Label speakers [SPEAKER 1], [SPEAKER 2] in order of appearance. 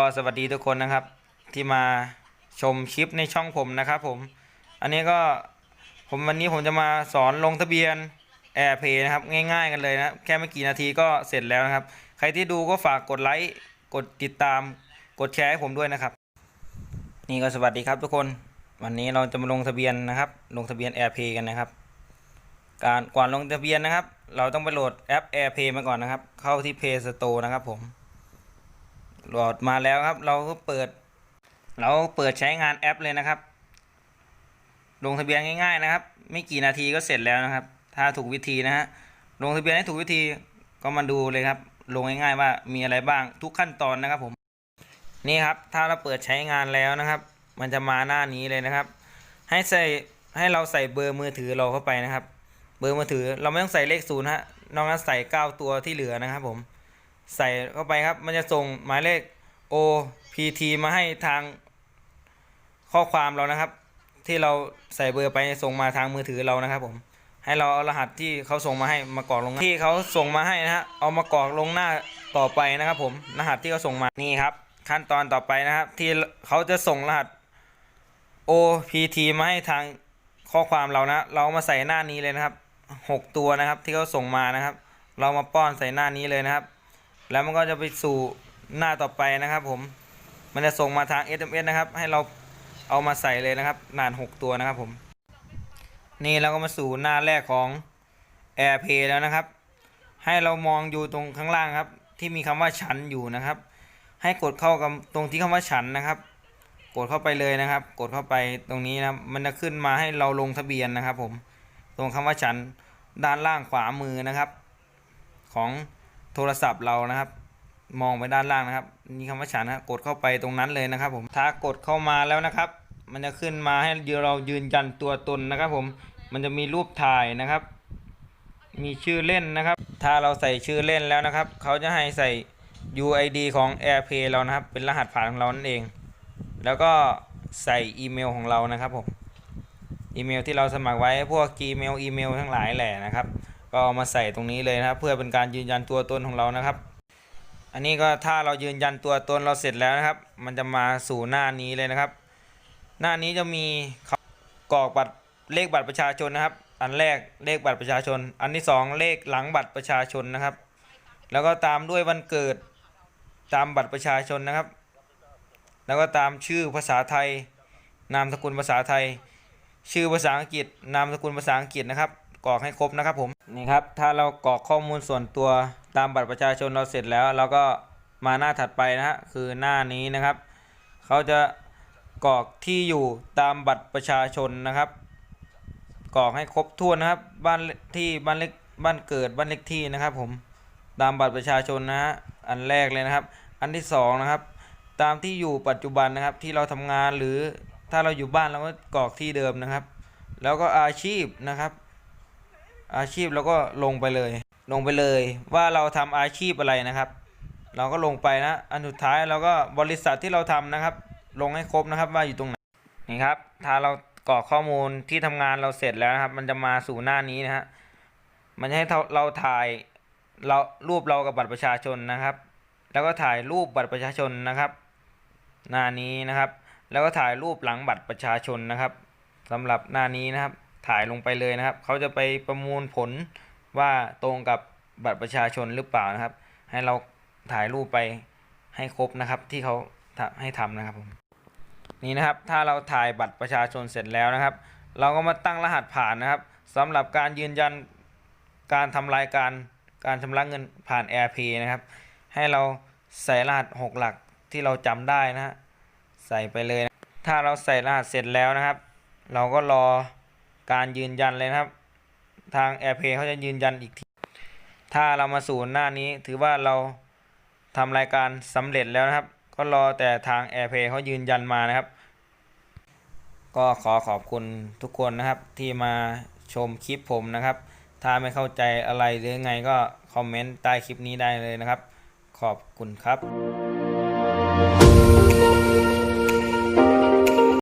[SPEAKER 1] ก็สวัสดีทุกคนนะครับ ที่มาชมคลิปในช่องผมนะครับผม อันนี้ก็ผมวันนี้ผมจะมาสอนลงทะเบียน AirPay นะครับง่ายๆกันเลยนะแค่ไม่กี่นาทีก็เสร็จแล้วนะครับ ใครที่ดูก็ฝากกดไลค์กดติดตามกดแชร์ให้ผมด้วยนะครับ นี่ก็สวัสดีครับทุกคนวันนี้เราจะมาลงทะเบียนนะครับ ลงทะเบียน AirPay กันนะครับ การก่อนลงทะเบียนนะครับ เราต้องไปโหลดแอป AirPay มาก่อนนะครับ เข้าที่ Play Store นะครับผม โหลดมาแล้วครับ เราก็เปิด เราเปิดใช้งานแอปเลยนะครับ ลงทะเบียนง่าย ๆนะครับ ไม่กี่นาทีก็เสร็จแล้วนะครับ ถ้าถูกวิธีนะฮะลงทะเบียนให้ถูกวิธีก็มาดูเลยครับ ลงง่ายๆว่ามีอะไรบ้างทุกขั้นตอนนะครับผมนี่ครับถ้าเราเปิดใช้งานแล้วนะครับ มันจะมาหน้านี้เลยนะครับ ให้ใส่ให้เราใส่เบอร์มือถือเราเข้าไปนะครับ เบอร์มือถือเราไม่ต้องใส่เลขศูนย์ฮะนอกนั้นใส่เก้าตัวที่เหลือนะครับผม ใส่เข้าไปครับ มันจะส่งหมายเลข OPT มาให้ทางข้อความเรานะครับ ที่เราใส่เบอร์ไปส่งมาทางมือถือเรานะครับ ผม ให้เราเอารหัสที่เขาส่งมาให้มากรอกลงที่เขาส่งมาให้นะฮะเอามากรอกลงหน้าต่อไปนะครับ ผมรหัสที่เขาส่งมานี่ครับ ขั้นตอนต่อไปนะครับ ที่เขาจะส่งรหัส OPT มาให้ทางข้อความเรานะ เรามาใส่หน้านี้เลยนะครับหกตัวนะครับ ที่เขาส่งมานะครับ เรามาป้อนใส่หน้านี้เลยนะครับ แล้วมันก็จะไปสู่หน้าต่อไปนะครับ ผมมันจะส่งมาทาง SMS นะครับ ให้เราเอามาใส่เลยนะครับนาน 6 ตัวนะครับผม นี่เราก็มาสู่หน้าแรกของ AirPay แล้วนะครับ ให้เรามองอยู่ตรงข้างล่างครับ ที่มีคำว่าฉันอยู่นะครับ ให้กดเข้ากับตรงที่คำว่าฉันนะครับ กดเข้าไปเลยนะครับ กดเข้าไปตรงนี้นะครับมันจะขึ้นมาให้เราลงทะเบียนนะครับ ผม ตรงคำว่าฉันด้านล่างขวามือนะครับ ของ โทรศัพท์เรานะครับ มองไปด้านล่างนะครับนี่คำว่าฉันนะกดเข้าไปตรงนั้นเลยนะครับ ผมถ้ากดเข้ามาแล้วนะครับ มันจะขึ้นมาให้เรายืนยันตัวตนนะครับ ผมมันจะมีรูปถ่ายนะครับ มีชื่อเล่นนะครับ ถ้าเราใส่ชื่อเล่นแล้วนะครับเขาจะให้ใส่ UID ของ AirPay เรานะครับ เป็นรหัสผ่านของเรานั่นเอง แล้วก็ใส่อีเมลของเรานะครับผมอีเมลที่เราสมัครไว้พวก Gmail อีเมลทั้งหลายแหละนะครับ ก็เอามาใส่ตรงนี้เลยนะครับ เพื่อเป็นการยืนยันตัวตนของเรานะครับ อันนี้ก็ถ้าเรายืนยันตัวตนเราเสร็จแล้วนะครับ มันจะมาสู่หน้านี้เลยนะครับ หน้านี้จะมีกรอกบัตรเลขบัตรประชาชนนะครับ อันแรกเลขบัตรประชาชน อันที่สองเลขหลังบัตรประชาชนนะครับ แล้วก็ตามด้วยวันเกิดตามบัตรประชาชนนะครับ แล้วก็ตามชื่อภาษาไทย นามสกุลภาษาไทย ชื่อภาษาอังกฤษ นามสกุลภาษาอังกฤษนะครับ กรอกให้ครบนะครับผมนี่ครับถ้าเรากรอกข้อมูลส่วนตัวตามบัตรประชาชนเราเสร็จแล้ว เราก็มาหน้าถัดไปนะฮะคือหน้านี้นะครับเขาจะกรอกที่อยู่ตามบัตรประชาชนนะครับกรอกให้ครบถ้วนนะครับบ้านที่บ้านเล็กบ้านเกิดบ้านเลขที่นะครับ ผมตามบัตรประชาชนนะฮะอันแรกเลยนะครับ อันที่สองนะครับตามที่อยู่ปัจจุบันนะครับที่เราทำงานหรือถ้าเราอยู่บ้านเราก็กรอกที่เดิมนะครับ แล้วก็อาชีพนะครับ อาชีพเราก็ลงไปเลย ลงไปเลยว่าเราทำอาชีพอะไรนะครับ เราก็ลงไปนะ อันสุดท้ายเราก็บริษัทที่เราทำนะครับ ลงให้ครบนะครับว่าอยู่ตรงไหนนี่ครับ ถ้าเรากรอกข้อมูลที่ทำงานเราเสร็จแล้วนะครับ มันจะมาสู่หน้านี้นะฮะมันจะให้เราถ่ายเรารูปเรากับบัตรประชาชนนะครับ แล้วก็ถ่ายรูปบัตรประชาชนนะครับ หน้านี้นะครับ แล้วก็ถ่ายรูปหลังบัตรประชาชนนะครับสำหรับหน้านี้นะครับ ถ่ายลงไปเลยนะครับ เขาจะไปประมวลผลว่าตรงกับบัตรประชาชนหรือเปล่านะครับ ให้เราถ่ายรูปไปให้ครบนะครับ ที่เขาให้ทำนะครับผมนี่นะครับถ้าเราถ่ายบัตรประชาชนเสร็จแล้วนะครับ เราก็มาตั้งรหัสผ่านนะครับสำหรับการยืนยันการทำรายการการชำระเงินผ่าน AirPay นะครับ ให้เราใส่รหัส 6 หลักที่เราจำได้นะฮะใส่ไปเลยนะถ้าเราใส่รหัสเสร็จแล้วนะครับ เราก็รอ การยืนยันเลยนะครับ ทาง AirPay เขาจะยืนยันอีกที ถ้าเรามาสู่หน้านี้ถือว่าเราทำรายการสำเร็จแล้วนะครับ ก็รอแต่ทาง AirPay เขายืนยันมานะครับ ก็ขอขอบคุณทุกคนนะครับที่มาชมคลิปผมนะครับ ถ้าไม่เข้าใจอะไรหรือไงก็คอมเมนต์ใต้คลิปนี้ได้เลยนะครับ ขอบคุณครับ